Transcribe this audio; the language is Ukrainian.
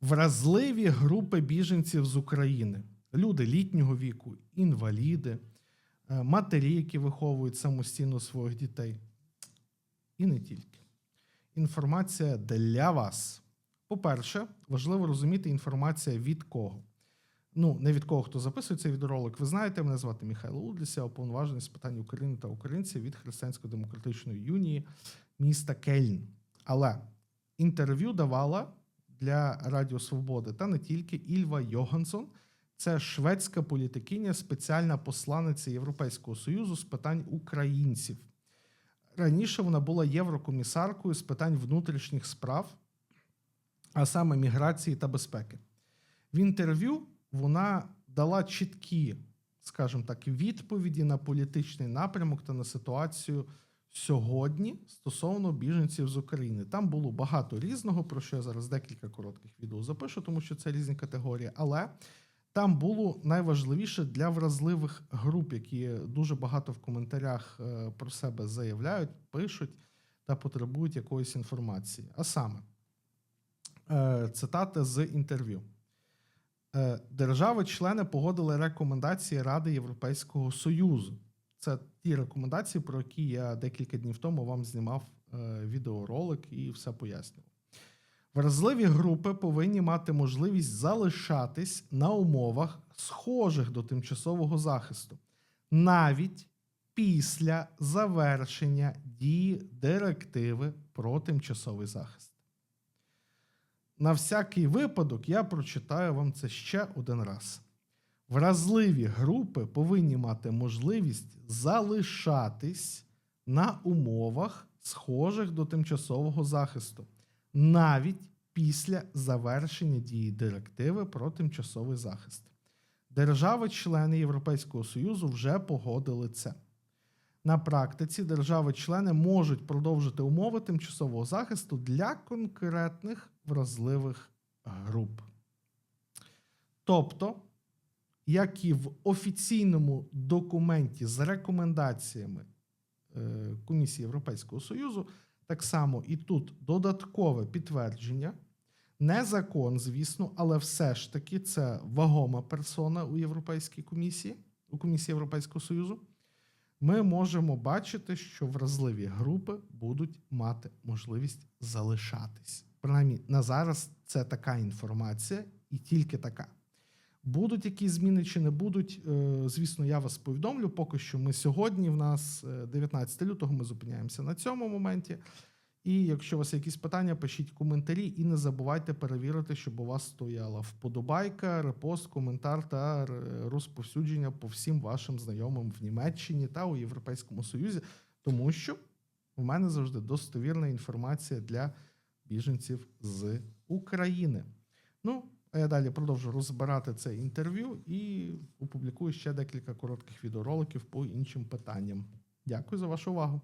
Вразливі групи біженців з України, люди літнього віку, інваліди, е, матері, які виховують самостійно своїх дітей. І не тільки. Інформація для вас. По-перше, важливо розуміти інформація від кого. Ну, не від кого, хто записує цей відеоролик. Ви знаєте, мене звати Михайло Удліся, уповноважений з питань України та українців від Християнсько-демократичної юнії міста Кельн. Але інтерв'ю давала для Радіо Свободи та не тільки Ільва Йогансон. Це шведська політикиня, спеціальна посланиця Європейського Союзу з питань українців. Раніше вона була єврокомісаркою з питань внутрішніх справ, а саме міграції та безпеки. В інтерв'ю вона дала чіткі, скажімо так, відповіді на політичний напрямок та на ситуацію сьогодні стосовно біженців з України. Там було багато різного, про що я зараз декілька коротких відео запишу, тому що це різні категорії. Але там було найважливіше для вразливих груп, які дуже багато в коментарях е, про себе заявляють, пишуть та потребують якоїсь інформації. А саме, е, цитати з інтерв'ю. Е, Держави-члени погодили рекомендації Ради Європейського Союзу. Це ті рекомендації, про які я декілька днів тому вам знімав е, відеоролик і все пояснював. Вразливі групи повинні мати можливість залишатись на умовах, схожих до тимчасового захисту, навіть після завершення дії директиви про тимчасовий захист. На всякий випадок я прочитаю вам це ще один раз. Вразливі групи повинні мати можливість залишатись на умовах, схожих до тимчасового захисту, навіть після завершення дії директиви про тимчасовий захист. Держави-члени Європейського Союзу вже погодили це. На практиці держави-члени можуть продовжити умови тимчасового захисту для конкретних вразливих груп. Тобто, як і в офіційному документі з рекомендаціями е, Комісії Європейського Союзу, так само і тут додаткове підтвердження. Не закон, звісно, але все ж таки це вагома персона у Європейській комісії, у Комісії Європейського Союзу. Ми можемо бачити, що вразливі групи будуть мати можливість залишатись. Принаймні, на зараз це така інформація і тільки така. Будуть якісь зміни чи не будуть, е, звісно, я вас повідомлю. Поки що ми сьогодні, в нас е, 19 лютого, ми зупиняємося на цьому моменті. І якщо у вас якісь питання, пишіть коментарі і не забувайте перевірити, щоб у вас стояла вподобайка, репост, коментар та розповсюдження по всім вашим знайомим в Німеччині та у Європейському Союзі, тому що в мене завжди достовірна інформація для біженців з України. Ну, а я далі продовжу розбирати це інтерв'ю і опублікую ще декілька коротких відеороликів по іншим питанням. Дякую за вашу увагу.